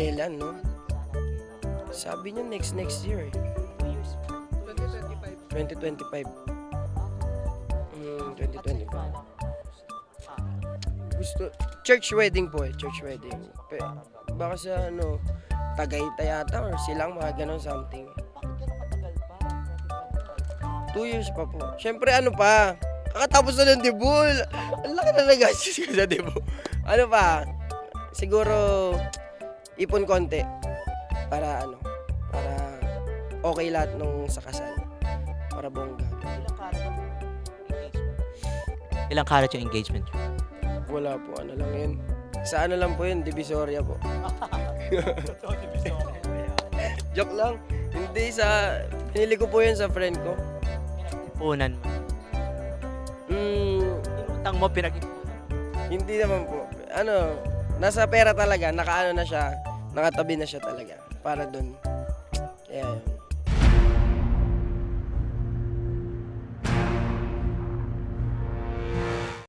Kailan, no? Sabi niya next next year eh. 2025. Mm, 2025. Gusto, church wedding po eh, church wedding. Pe, baka sa ano, Tagaytay yata or silang mga ganon something. Two years pa po. Siyempre ano pa, kakatapos na ng debut. Ang laki na nagastos ko sa debut. Ano pa, siguro ipon konti para ano, para okay lahat nung sa kasal. Para bongga. Ilang karat yung engagement ring? Wala po, ano lang yun. Sa ano lang po yun, Divisoria po. Joke lang. Hindi sa, pinili ko po yun sa friend ko. Punan mo. Hmm, Inutang mo, pinag hindi naman po. Ano, nasa pera talaga, nakaano na siya, nakatabi na siya talaga para doon. Kaya.